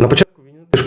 На початку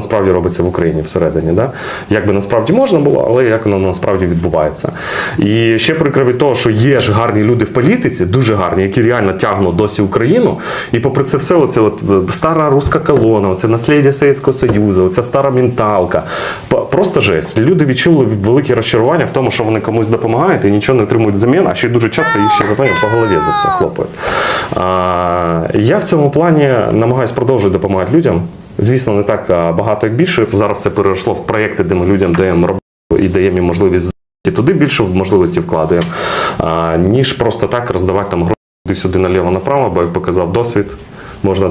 насправді робиться в Україні всередині. Да? Як би насправді можна було, але як воно насправді відбувається. І ще прикро від того, що є ж гарні люди в політиці, дуже гарні, які реально тягнуть досі Україну. І попри це все, оце от е, стара руська колона, оце наслідя Совєтського Союзу, оця стара менталка. Просто жесть. Люди відчули велике розчарування в тому, що вони комусь допомагають і нічого не отримують взамін, а ще дуже часто їх ще по голові за це хлопають. Я в цьому плані намагаюся продовжувати допомагати людям. Звісно, не так багато, як більше. Зараз це перейшло в проєкти, де ми людям даємо роботу і даємо їм можливість і туди більше можливості вкладаємо, ніж просто так роздавати там гроші туди-сюди наліво-направо, бо як показав досвід, можна